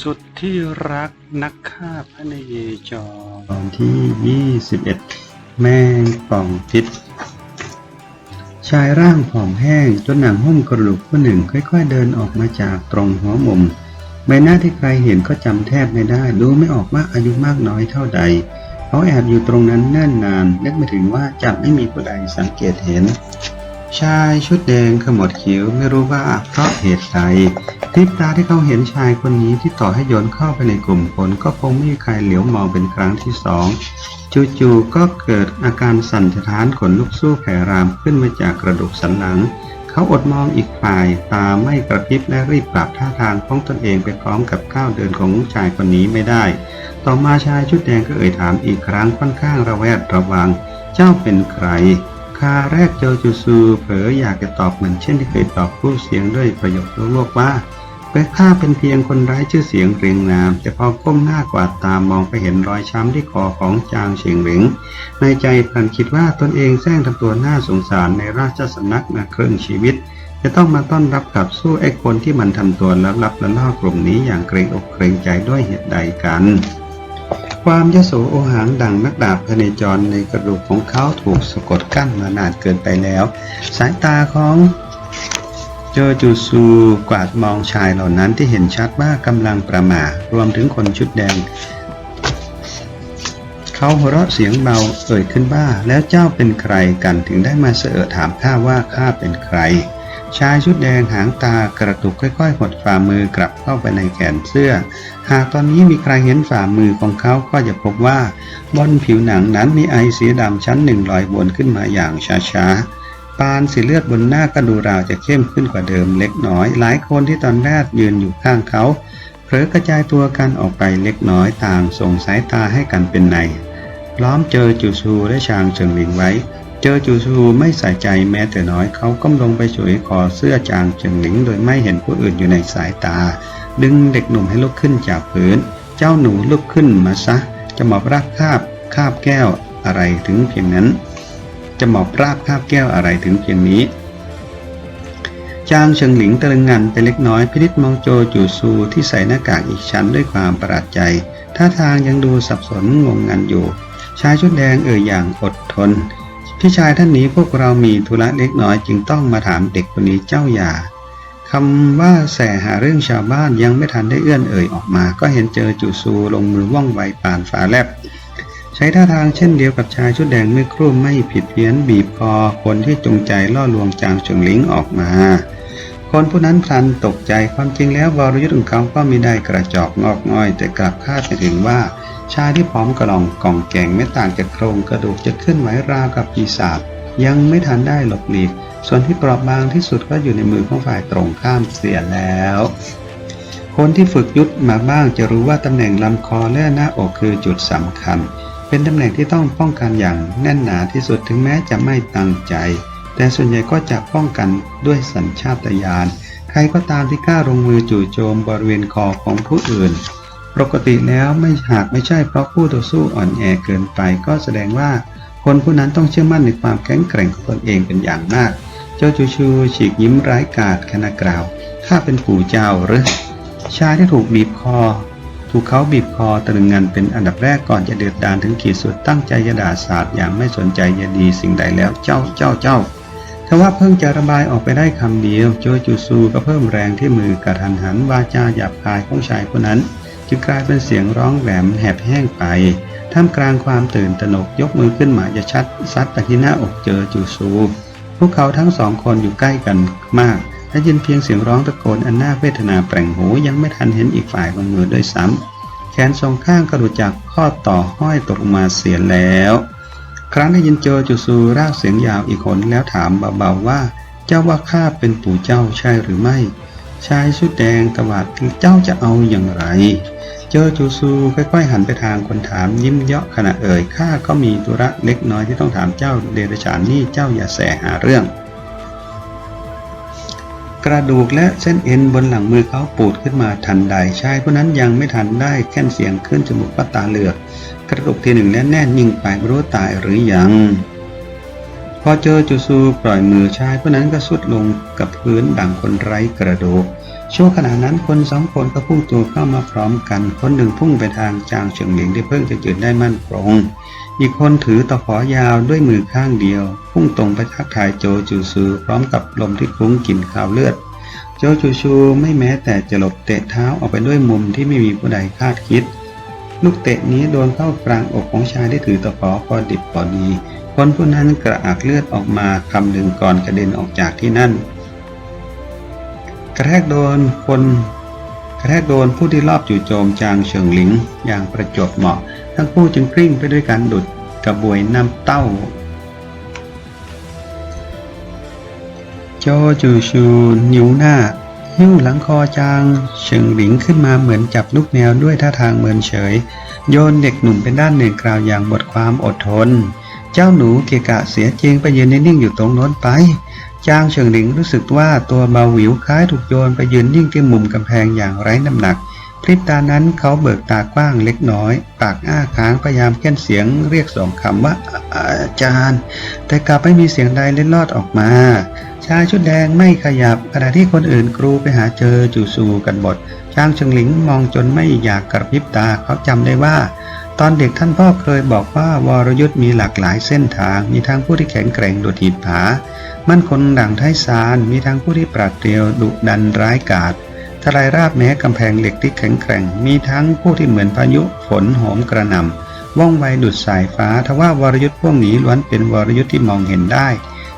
สุดที่รักนักฆ่าพระเนเยจรตอนที่ 21 แมงป่องพิษ ชายร่างผอมแห้งจนหนังหุ้มกระดูกผู้หนึ่งค่อยๆเดินออกมาจากตรงหัวมุม ใบหน้าที่ใครเห็นก็จำแทบไม่ได้ ดูไม่ออกว่าอายุมากน้อยเท่าใด เขาแอบอยู่ตรงนั้นเนิ่นนานนึกไม่ถึงว่าจะไม่มีผู้ใดสังเกตเห็น ชายชุดแดงขมวดคิ้วไม่รู้ว่าเพราะเหตุใดพริบตาที่เขาเห็นชายคนนี้ที่ต่อให้โยนเข้าไปในกลุ่มคนก็คงไม่มีใครเหลียวมองเป็นครั้งที่สองจู่ๆก็เกิดอาการสั่นสะท้านขนลุกสู้แผ่รามขึ้นมาจากกระดูกสันหลัง เขาอดมองอีกฝ่ายตาไม่กระพริบและรีบปรับท่าทางของตนเองไปพร้อมกับก้าวเดินของชายคนนี้ไม่ได้ ต่อมาชายชุดแดงก็เอ่ยถามอีกครั้งค่อนข้างระแวดระวัง เจ้าเป็นใคร คาแรกเจจูซูเผลออยากจะตอบเหมือนเช่นที่เคยตอบผู้เสียงด้วยประโยคโลกๆว่าเป็นข้าเป็นเพียงคนไร้ชื่อเสียงเรียงนาม แต่พอก้มหน้ากวาดตามมองไปเห็นรอยช้ำที่คอของจางเฉียงหลิง ในใจพันคิดว่าตนเองแซงทำตัวน่าสงสารในราชสำนักมาครึ่งชีวิต จะต้องมาต้อนรับกับสู้ไอ้คนที่มันทำตัวลับๆและล่อกลุ่มนี้อย่างเกรงอกเกรงใจด้วยเหตุใดกัน ความยโสโอหังดังนักดาบพเนจรในกระดูกของเขาถูกสะกดกั้นมานานเกินไปแล้ว สายตาของโจจูซูกวาดมองชายเหล่านั้นที่เห็นชัดว่ากำลังประมารวมถึงคนชุดแดง เขาหัวเราะเสียงเบาเอ่ยขึ้นว่าแล้วเจ้าเป็นใครกันถึงได้มาเสอถามข้าว่าข้าเป็นใคร ชายชุดแดงหางตากระตุกค่อยๆ หดฝ่ามือกลับเข้าไปในแขนเสื้อ หากตอนนี้มีใครเห็นฝ่ามือของเขาก็จะพบว่า บนผิวหนังนั้นมีไอสีดำชั้นหนึ่งลอยวนขึ้นมาอย่างช้าๆปานสีเลือดบนหน้าก็ดูราวจะเข้มขึ้นกว่าเดิมเล็กน้อย หลายคนที่ตอนแรกยืนอยู่ข้างเขาเผลอกระจายตัวกันออกไปเล็กน้อยต่างส่งสายตาให้กันเป็นในล้อมเจอจูซูและชางเฉิงหลิงไว้ เจอจูซูไม่ใส่ใจแม้แต่น้อยเขาก้มลงไปช่วยคอเสื้อจางเฉิงหลิง โดยไม่เห็นผู้อื่นอยู่ในสายตา ดึงเด็กหนุ่มให้ลุกขึ้นจากพื้น เจ้าหนูลุกขึ้นมาซะจะหมอบราบคาบคาบแก้วอะไรถึงเพียงนั้น จะหมอบราบคาบแก้วอะไรถึงเพียงนี้จางเฉิงหลิงตะลึงงันไปเล็กน้อยพินิจมองโจจูซูที่ใส่หน้ากากอีกชั้นด้วยความประหลาดใจท่าทางยังดูสับสนงงงันอยู่ ชายชุดแดงเอ่ยอย่างอดทน พี่ชายท่านนี้พวกเรามีธุระเล็กน้อยจึงต้องมาถามเด็กคนนี้เจ้าอย่าคำว่าแสหาเรื่องชาวบ้านยังไม่ทันได้เอื้อนเอ่ยออกมา ก็เห็นเจอจูซูลงมือว่องไวป่านฝาแลบ ใช้ท่าทางเช่นเดียวกับชายชุดแดงเมื่อครู่ไม่ผิดเพี้ยนบีบคอคนที่จงใจล่อลวงจางเฉิงหลิงออกมา คนผู้นั้นพลันตกใจความจริงแล้ววรยุทธ์ของเขาก็มีได้กระจอกงอกง่อย แต่กลับคาดไม่ถึงว่า ชายที่พร้อมกระลองกล่องแกงไม่ต่างจากโครงกระดูกจะขึ้นไหวราวกับปีศาจยังไม่ทันได้หลบหลีก ส่วนที่เปราะบางที่สุดก็อยู่ในมือของฝ่ายตรงข้ามเสียแล้ว คนที่ฝึกยุทธมาบ้างจะรู้ว่าตำแหน่งลำคอและหน้าอกคือจุดสำคัญ เป็นตำแหน่งที่ต้องป้องกันอย่างแน่นหนาที่สุดถึงแม้จะไม่ตั้งใจ แต่ส่วนใหญ่ก็จะป้องกันด้วยสัญชาตญาณใครก็ตามที่กล้าลงมือจู่โจมบริเวณคอของผู้อื่น ปกติแล้วไม่หากไม่ใช่เพราะผู้ต่อสู้อ่อนแอเกินไป ก็แสดงว่าคนผู้นั้นต้องเชื่อมั่นในความแข็งแกร่งของตนเองเป็นอย่างมาก เจ้าจูชูฉีกยิ้มร้ายกาจขณะกล่าว ข้าเป็นปู่เจ้าหรือ ชายที่ถูกบีบคอ ถูกเขาบีบคอตะลึงงันเป็นอันดับแรกก่อนจะเดือดดานถึงขีดสุดตั้งใจจะด่าสาดอย่างไม่สนใจยดีสิ่งใดแล้วเจ้าเจ้าเจ้าทว่าเพิ่งจะระบายออกไปได้คำเดียว โจจูซูก็เพิ่มแรงที่มือกระทันหันวาจาหยาบคายของชายคนนั้น จึงกลายเป็นเสียงร้องแหลมแหบแห้งไป ท่ามกลางความตื่นตระหนกยกมือขึ้นมาจะชัดซัดไปที่หน้าอกเจอจูซู พวกเขาทั้งสองคนอยู่ใกล้กันมากและยินเพียงเสียงร้องตะโกนอันน่าเวทนาแปลงหูยังไม่ทันเห็นอีกฝ่ายลงมือด้วยซ้ำแขนสองข้างกระดูกจากข้อต่อห้อยตกมาเสียแล้ว ครั้งได้ยินโจอจูซูรากเสียงยาวอีกคนแล้วถามเบาๆว่า เจ้าว่าข้าเป็นปู่เจ้าใช่หรือไม่ ชายชุดแดงตวาดเจ้าจะเอาอย่างไร เจอจูซูค่อยๆหันไปทางคนถามยิ้มเยาะขณะเอ่ยข้าก็มีธุระเล็กน้อยที่ต้องถามเจ้าเดรฉานนี่เจ้าอย่าแสหาเรื่อง กระดูกและเส้นเอ็นบนหลังมือเขาปูดขึ้นมาทันใดชายผู้นั้นยังไม่ทันได้แค่นเสียงขึ้นจมูกปัตตาเหลือกกระดูกทีหนึ่งและแน่นยิ่งไปไม่รู้ตายหรือยัง อเจอจูซูปล่อยมือชายผู้นั้นก็สุดลงกับพื้นดังคนไร้กระดูกช่วงขณะนั้นคนสองคนก็พุ่งตัวเข้ามาพร้อมกัน คนหนึ่งพุ่งไปทางจางเฉิงหลิงที่เพิ่งจะยืนได้มั่นคงอีกคนถือตะขอยาวด้วยมือข้างเดียว พุ่งตรงไปทักทายโจจูซูพร้อมกับลมที่คลุ้งกลิ่นคาวเลือด โจจูซูไม่แม้แต่จะหลบเตะเท้าออกไปด้วยมุมที่ไม่มีผู้ใดคาดคิด ลูกเตะนี้โดนเข้ากลางอกของชายที่ถือตะขอพอดิบพอดี คนผู้นั้นกระอักเลือดออกมาคำหนึ่งก่อนกระเด็นออกจากที่นั่น กระแทกโดนคนกระแทกโดนผู้ที่รอบจู่โจมจางเฉิงหลิง อย่างประจบเหมาะ ทั้งคู่จึงกลิ้งไปด้วยกันดุดกระบวยน้ำเต้า โจจูชูนิ้วหน้าหิ้วหลังคอจางเฉิงหลิงขึ้นมาเหมือนจับลูกแนวด้วยท่าทางเหมือนเฉย โยนเด็กหนุ่มเป็นด้านหนึ่งกล่าวอย่างบทความอดทน เจ้าหนูเกะกะเสียจริงไปยืนนิ่งๆอยู่ตรงโน้นไปจางเฉิงหลิงรู้สึกว่าตัวเบาหวิวคล้ายถูกโยนไปยืนนิ่งที่มุมกำแพงอย่างไร้น้ำหนักพริบตานั้นเขาเบิกตากว้างเล็กน้อย ปากอ้าค้างพยายามเค้นเสียงเรียกสองคำว่าอาจารย์ แต่กลับไม่มีเสียงใดเล็ดลอดออกมา ชายชุดแดงไม่ขยับขณะที่คนอื่นกรูไปหาเจอจูซูกันหมดจางเฉิงหลิงมองจนไม่อยากกระพริบตาเขาจำได้ว่า ตอนเด็กท่านพ่อเคยบอกว่าวรยุทธ์มีหลากหลายเส้นทาง มีทั้งผู้ที่แข็งแกร่งโดดหีบผา มั่นคงดั่งไทซาน มีทั้งผู้ที่ปราดเปรียวดุดันร้ายกาจทลายราบแม้กำแพงเหล็กที่แข็งแกร่ง มีทั้งผู้ที่เหมือนพายุฝนโหมกระหน่ำว่องไวดุดสายฟ้า ทว่าวรยุทธ์พวกนี้ล้วนเป็นวรยุทธ์ที่มองเห็นได้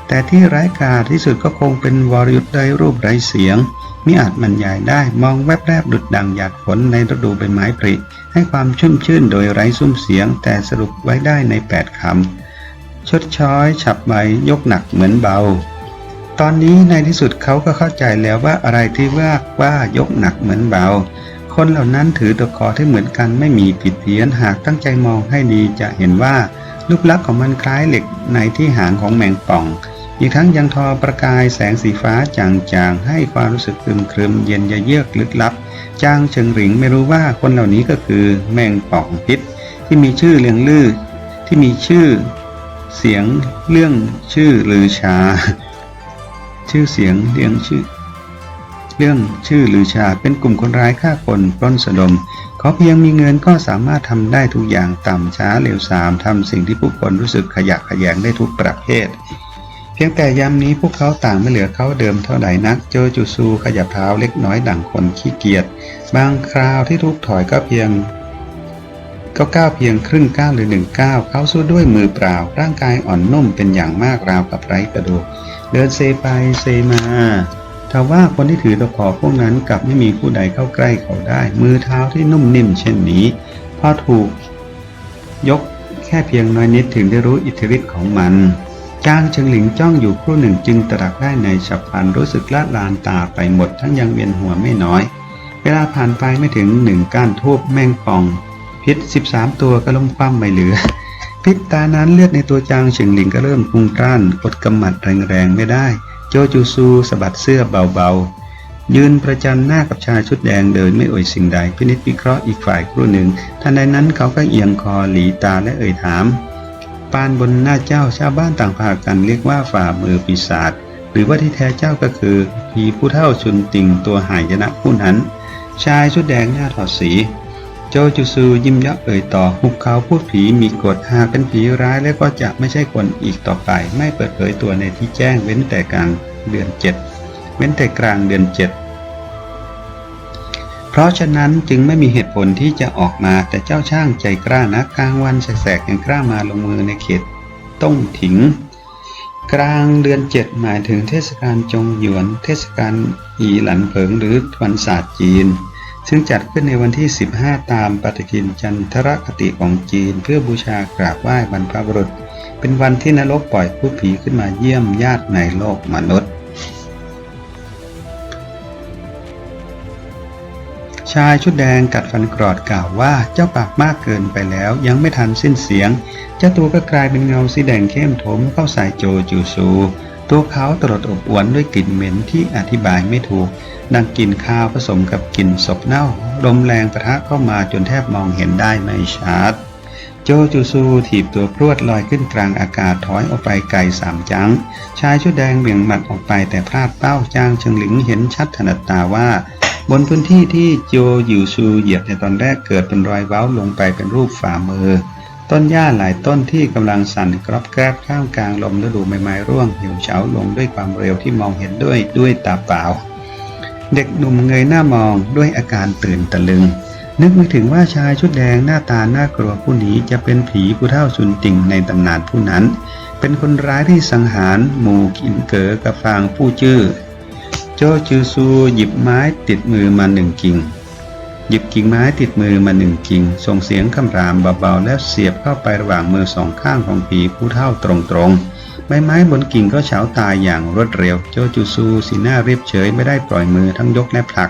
แต่ที่ร้ายกาจที่สุดก็คงเป็นวรยุทธ์ไร้รูปไร้เสียง มิอาจบรรยายได้มองแวบแรบดุดดังหยาดฝนในฤดูใบไม้ผลิให้ความชุ่มชื่นโดยไร้ซุ้มเสียงแต่สรุปไว้ได้ในแปดคำชดช้อยฉับไวยกหนักเหมือนเบา ตอนนี้ในที่สุดเขาก็เข้าใจแล้วว่าอะไรที่ว่าว่ายกหนักเหมือนเบา คนเหล่านั้นถือตะขอที่เหมือนกันไม่มีผิดเพี้ยนหากตั้งใจมองให้ดีจะเห็นว่ารูปลักษณ์ของมันคล้ายเหล็กในที่หางของแมงป่อง อีกทั้งยังทอประกายแสงสีฟ้าจางๆ ให้ความรู้สึกครึมครึมเย็นยะเยือกลึกลับ จางเฉิงหลิงไม่รู้ว่าคนเหล่านี้ก็คือแมงป่องพิษ ที่มีชื่อเรียงลือที่มีชื่อเสียงเรื่องชื่อลือชา ชื่อเสียงเรียงชื่อ เรื่องชื่อลือชาเป็นกลุ่มคนร้ายฆ่าคนปล้นสะดมเขาเพียงมีเงินก็สามารถทำได้ทุกอย่างต่ำช้าเร็วสามทำสิ่งที่ผู้คนรู้สึกขยะแขยงได้ทุกประเภท พียงแต่ยามนี้พวกเขาต่างไม่เหลือเขาเดิมเท่าไหร่นัก โจจูซูขยับเท้าเล็กน้อยดั่งคนขี้เกียจ บางคราวที่ทุกถอยก็เพียงก็ก้าวเพียงครึ่งก้าวหรือหนึ่งก้าวเขาสู้ด้วยมือเปล่า ร่างกายอ่อนนุ่มเป็นอย่างมากราวกับไร้กระดูก เดินเซไปเซมาทว่าคนที่ถือตะขอพวกนั้นกลับไม่มีผู้ใดเข้าใกล้เขาได้ มือเท้าที่นุ่มนิ่มเช่นนี้ พอถูก ยกแค่เพียงน้อยนิดถึงได้รู้อิทธิฤทธิ์ของมัน จางเฉิงหลิงจ้องอยู่ครู่หนึ่งจึงตรักได้ในฉับพลันรู้สึกละลานตาไปหมดทั้งยังเวียนหัวไม่น้อย เวลาผ่านไปไม่ถึงหนึ่งก้านทูบแมงป่อง พิษ 13 ตัวก็ล้มคว่ำไม่เหลือ พิษตานั้นเลือดในตัวจางเฉิงหลิงก็เริ่มพุ่งกลั้นอดกำหมัดแรงๆไม่ได้ โจจูซูสะบัดเสื้อเบาๆ ยืนประจันหน้ากับชายชุดแดงเดินไม่เอ่ยสิ่งใดพินิจวิเคราะห์อีกฝ่ายครู่หนึ่งทันใดนั้นเขาก็เอียงคอหลีตาและเอ่ยถาม ปานบนหน้าเจ้าชาวบ้านต่างพากันเรียกว่าฝ่ามือปีศาจหรือว่าที่แท้เจ้าก็คือผีผู้เท่าชุนติงตัวหายนะผู้นั้น ชายชุดแดงหน้าถอดสีโจจูซูยิ้มยาะเอ่ยต่อหุบเขาพูดผีมีกฎหากเป็นผีร้ายแล้วก็จะไม่ใช่คนอีกต่อไป ไม่เปิดเผยตัวในที่แจ้งเว้นแต่กลางเดือนเจ็ดเว้นแต่กลางเดือนเจ็ด ราะฉะนั้นจึงไม่มีเหตุผลที่จะออกมาแต่เจ้าช่างใจกล้านะกลางวันแสกๆยังกล้ามาลงมือในเขตต้งถิง กลางเดือนเจ็ดหมายถึงเทศกาลจงหยวน เทศกาลอีหลันเผิงหรือวันศาสตร์จีน ซึ่งจัดขึ้นในวันที่ 15 ตามปฏิทินจันทรคติของจีน เพื่อบูชากราบไหว้บรรพบุรุษ เป็นวันที่นรกปล่อยผู้ผีขึ้นมาเยี่ยมญาติในโลกมนุษย์ ชายชุดแดงกัดฟันกรอดกล่าวว่าเจ้าปากมากเกินไปแล้วยังไม่ทันสิ้นเสียง เจ้าตัวก็กลายเป็นเงาสีแดงเข้มโถมเข้าใส่โจจูซู ตัวเขาตลดอบอวนด้วยกลิ่นเหม็นที่อธิบายไม่ถูก ดังกลิ่นข้าวผสมกับกลิ่นศพเน่าลมแรงประทะเข้ามาจนแทบมองเห็นได้ไม่ชัดโจจูซูถีบตัวพรวดลอยขึ้นกลางอากาศถอยออกไปไกลสามจัง ชายชุดแดงเบี่ยงหมัดออกไปแต่พลาดเป้าจางเฉิงหลิงเห็นชัดถนัดตาว่า บนพื้นที่ที่โจหยิวซูเหยียบในตอนแรกเกิดเป็นรอยเว้าลงไปเป็นรูปฝ่ามือ ต้นหญ้าหลายต้นที่กำลังสั่นกรอบแกรบข้ามกลางลมฤดูใบไม้ร่วงเหี่ยวเฉาลงด้วยความเร็วที่มองเห็นด้วยด้วยตาเปล่า เด็กหนุ่มเงยหน้ามองด้วยอาการตื่นตะลึง นึกไม่ถึงว่าชายชุดแดงหน้าตาน่ากลัวผู้นี้จะเป็นผีผู้เท่าสุนติ่งในตำนานผู้นั้น เป็นคนร้ายที่สังหารหมู่กินเก๋อกับฟางผู้ชื่อ โจจือซูหยิบไม้ติดมือมาหนึ่งกิ่ง หยิบกิ่งไม้ติดมือมาหนึ่งกิ่ง ส่งเสียงคำรามเบาๆแล้วเสียบเข้าไประหว่างมือสองข้างของผีผู้เท่าตรงๆ ใบไม้บนกิ่งก็เฉาตายอย่างรวดเร็ว โจจูซูสีหน้าเรียบเฉยไม่ได้ปล่อยมือทั้งยกและผลัก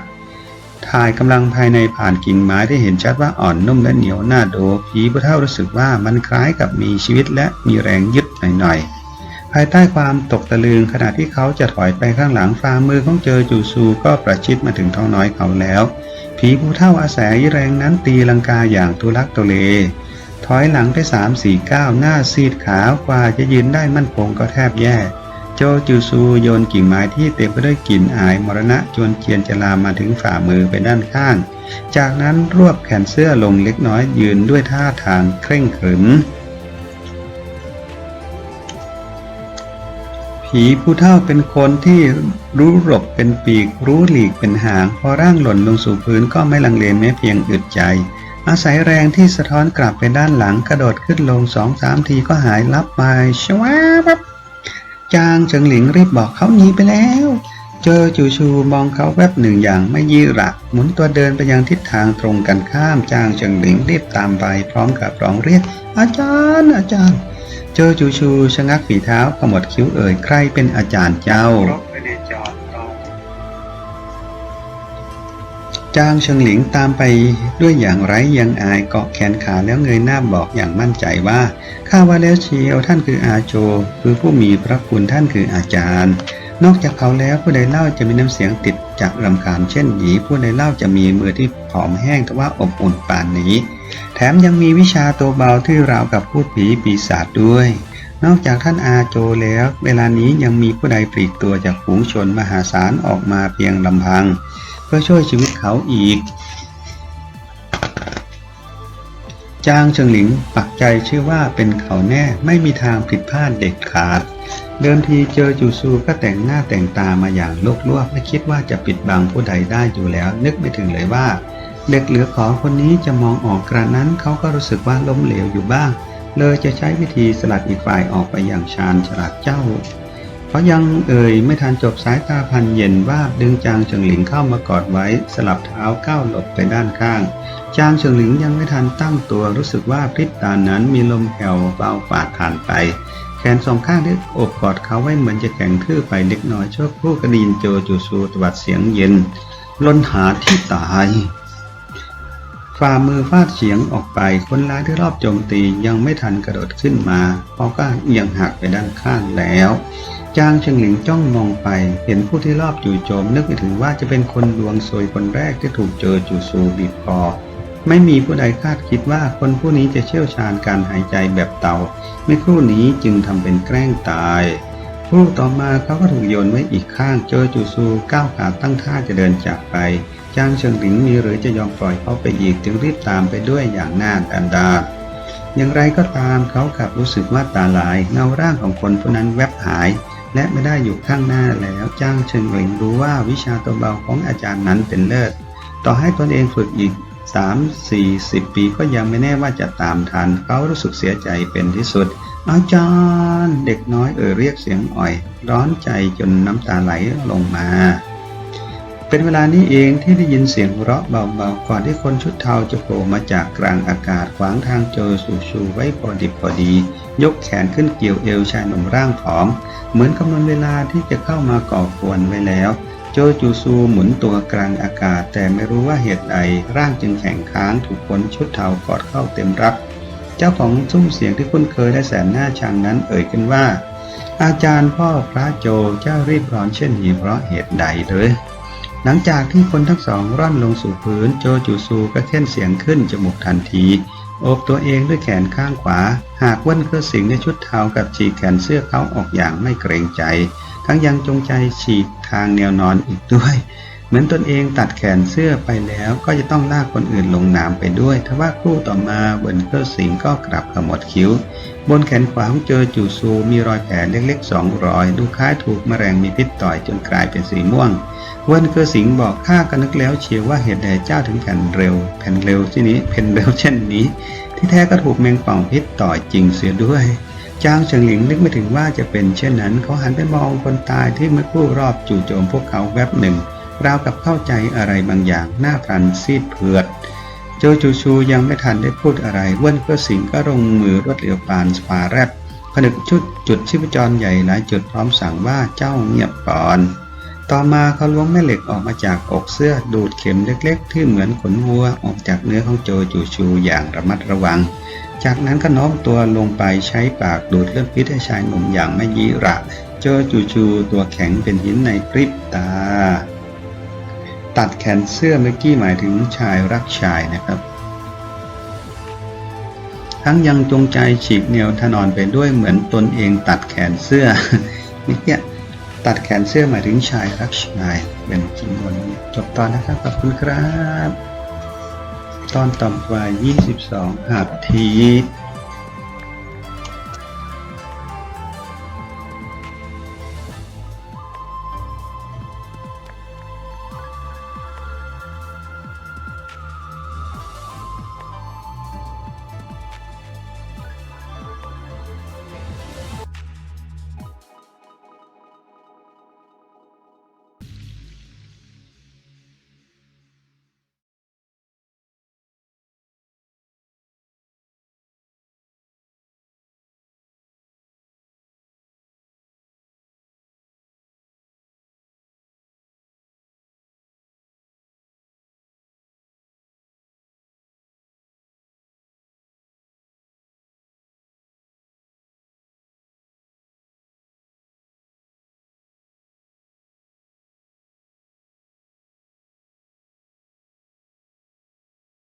ถ่ายกำลังภายในผ่านกิ่งไม้ได้เห็นชัดว่าอ่อนนุ่มและเหนียวหน่าดูผีผู้เท่ารู้สึกว่ามันคล้ายกับมีชีวิตและมีแรงยึดหน่อยๆ ภายใต้ความตกตะลึงขณะที่เขาจะถอยไปข้างหลังฝ่ามือของเจอจูซูก็ประชิดมาถึงท้องน้อยเขาแล้ว ผีผู้เท่าอาศัยแรงนั้นตีลังกาอย่างทุลักทุเล ถอยหลังไปสามสี่ก้าวหน้าซีดขาวกว่าจะยืนได้มั่นคงก็แทบแย่ โจจูซูโยนกิ่งไม้ที่เต็มไปด้วยกลิ่นอายมรณะจนเจียนจะลามมาถึงฝ่ามือไปด้านข้าง จากนั้นรวบแขนเสื้อลงเล็กน้อยยืนด้วยท่าทางเคร่งขรึม ผีผู้เท่าเป็นคนที่รู้หลบเป็นปีก รู้หลีกเป็นหาง พอร่างหล่นลงสู่พื้นก็ไม่ลังเลแม้เพียงอึดใจ อาศัยแรงที่สะท้อนกลับไปด้านหลังกระโดดขึ้นลงสองสามทีก็หายลับไปชวาบจางเฉิงหลิงรีบบอกเขาหนีไปแล้ว เจอจูชูมองเขาแวบหนึ่งอย่างไม่ยี่ระหมุนตัวเดินไปยังทิศทางตรงกันข้ามจางเฉิงหลิงรีบตามไปพร้อมกับร้องเรียก อาจารย์อาจารย์ จอจูชูชะงักฝีเท้าขมวดคิ้วเอ่ยใครเป็นอาจารย์เจ้า จางเชิงหลิงตามไปด้วยอย่างไร้ยังอายเกาะแขนขาแล้วเงยหน้าบอกอย่างมั่นใจว่าข้าว่าแล้วเชียวท่านคืออาโจ คือผู้มีพระคุณท่านคืออาจารย์ นอกจากเขาแล้วผู้ใดเล่าจะมีน้ำเสียงติดจากลำคาญเช่นหยีผู้ใดเล่าจะมีมือที่ผอมแห้งแต่ว่าอบอุ่นป่านนี้ แถมยังมีวิชาตัวเบาที่ราวกับพูดผีปีศาจด้วย นอกจากท่านอาโจแล้ว เวลานี้ยังมีผู้ใดปลีกตัวจากฝูงชนมหาศาลออกมาเพียงลำพัง เพื่อช่วยชีวิตเขาอีกจางเฉิงหลิงปักใจเชื่อว่าเป็นเขาแน่ไม่มีทางผิดพลาดเด็ดขาด เดิมทีเจอจูซูก็แต่งหน้าแต่งตามาอย่างโลกลวกไม่คิดว่าจะปิดบังผู้ใดได้อยู่แล้ว นึกไม่ถึงเลยว่า เด็กเหลือขอคนนี้จะมองออกกระนั้นเขาก็รู้สึกว่าล้มเหลวอยู่บ้าง เลยจะใช้วิธีสลัดอีกฝ่ายออกไปอย่างชาญฉลาดเจ้าเพราะยังเอ่ยไม่ทันจบสายตาพันเย็นว่าดึงจางเฉิงหลิงเข้ามากอดไว้สลับเท้าก้าวหลบไปด้านข้าง จางเฉิงหลิงยังไม่ทันตั้งตัวรู้สึกว่าพริบตานั้นมีลมแผ่วเบาฝาดผ่านไป แขนสองข้างที่โอบกอดเขาไว้เหมือนจะแข็งทื่อไปเล็กน้อยชั่วครู่กระดินโจจูซูตวัดเสียงเย็นล้นหาที่ตาย ฝ่ามือฟาดเฉียงออกไปคนร้ายที่รอบโจมตียังไม่ทันกระโดดขึ้นมาเพราะก็เอียงหักไปด้านข้างแล้ว จางเฉิงหลิงจ้องมองไป เห็นผู้ที่รอบจู่โจมนึกไปถึงว่าจะเป็นคนดวงซวยคนแรกที่ถูกเจอจูซูบีบคอไม่มีผู้ใดคาดคิดว่าคนผู้นี้จะเชี่ยวชาญการหายใจแบบเต่าไม่ครู่นี้จึงทำเป็นแกล้งตายครู่ต่อมาเขาก็ถูกโยนไว้อีกข้างเจอจูซูก้าวขาตั้งท่าจะเดินจากไป จางเฉิงหลิงมีหรือจะยอมปล่อยเขาไปอีกจึงรีบตามไปด้วยอย่างหน้าดันดา อย่างไรก็ตามเขากลับรู้สึกว่าตาลาย เงาร่างของคนผู้นั้นแวบหาย และไม่ได้อยู่ข้างหน้าแล้วจ้างเชิงหลิงรู้ว่าวิชาตัวเบาของอาจารย์นั้นเป็นเลิศ ต่อให้ตนเองฝึกอีก3 4 0ปีก็ยังไม่แน่ว่าจะตามทัน เขารู้สึกเสียใจเป็นที่สุด อาจารย์ เด็กน้อยเอ่ยเรียกเสียงอ่อย ร้อนใจจนน้ำตาไหลลงมา เป็นเวลานี้เองที่ได้ยินเสียงเราะเบาๆ ก่อนที่คนชุดเทาจะโผล่มาจากกลางอากาศขวางทางโจสูชูไว้พอดิบพอดี ยกแขนขึ้นเกี่ยวเอวชายหนุ่มร่างผอม เหมือนกำหนดเวลาที่จะเข้ามาก่อกวนไว้แล้ว โจจูซูหมุนตัวกลางอากาศ แต่ไม่รู้ว่าเหตุใดร่างจึงแข็งค้างถูกคนชุดเทากอดเข้าเต็มรับ เจ้าของซุ้มเสียงที่คุ้นเคยและแสนหน้าชังนั้นเอ่ยขึ้นว่า อาจารย์พ่อพระโจเจ้ารีบร้อนเช่นนี้เพราะเหตุใดเลย หลังจากที่คนทั้งสองร่อนลงสู่พื้นโจจูซูก็เท่นเสียงขึ้นจมูกทันทีโอบตัวเองด้วยแขนข้างขวา หากว่นเครือสิงในชุดเทากับฉีกแขนเสื้อเขาออกอย่างไม่เกรงใจ ทั้งยังจงใจฉีกทางแนวนอนอีกด้วย เหมือนตนเองตัดแขนเสื้อไปแล้วก็จะต้องลากคนอื่นลงน้ำไปด้วย ทว่าครู่ต่อมาเวินเครือสิงก็กลับขมวดคิ้ว บนแขนขวาของเจอจูซูมีรอยแผลเล็กๆสองรอย ดูคล้ายถูกแมลงมีพิษต่อยจนกลายเป็นสีม่วง เวันคือสิงห์บอกข้าก็นึกแล้วเชียวว่าเหตุใดเจ้าถึงแผ่นเร็ว แผ่นเร็วที่นี้แผ่นเร็วเช่นนี้ ที่แท้ก็ถูกแมงป่องพิษต่อยจริงเสียด้วยจางเฉิงหลิงนึกไม่ถึงว่าจะเป็นเช่นนั้นเขาหันไปมองคนตายที่เมื่อครู่รอบจู่โจมพวกเขาแวบหนึ่ง ราวกับเข้าใจอะไรบางอย่างหน้าพลันซีดเผือดโจจูชูยังไม่ทันได้พูดอะไรเว่นก็สิงก็ลงมือรวดเร็วปานสปาแรดผนึกชุดจุดชีพจรใหญ่หลายจุดพร้อมสั่งว่าเจ้าเงียบก่อน ต่อมาเขาล้วงแม่เหล็กออกมาจากอกเสื้อดูดเข็มเล็กๆ ที่เหมือนขนวัวออกจากเนื้อของโจจูชูอย่างระมัดระวัง จากนั้นก็น้อมตัวลงไปใช้ปากดูดเลือดพิษให้ชายหนุ่มอย่างไม่ยีระ โจจูชูตัวแข็งเป็นหินในพริบตา ตัดแขนเสื้อเมื่อกี้หมายถึงชายรักชายนะครับ ทั้งยังจงใจฉีกแนวทนอนไปด้วยเหมือนตนเองตัดแขนเสื้อเนี่ยตัดแขนเสื้อหมายถึงชายรักชายเป็นจำนวนนี้จบตอนนะครับขอบคุณครับ ตอนต่อไป22หัตถี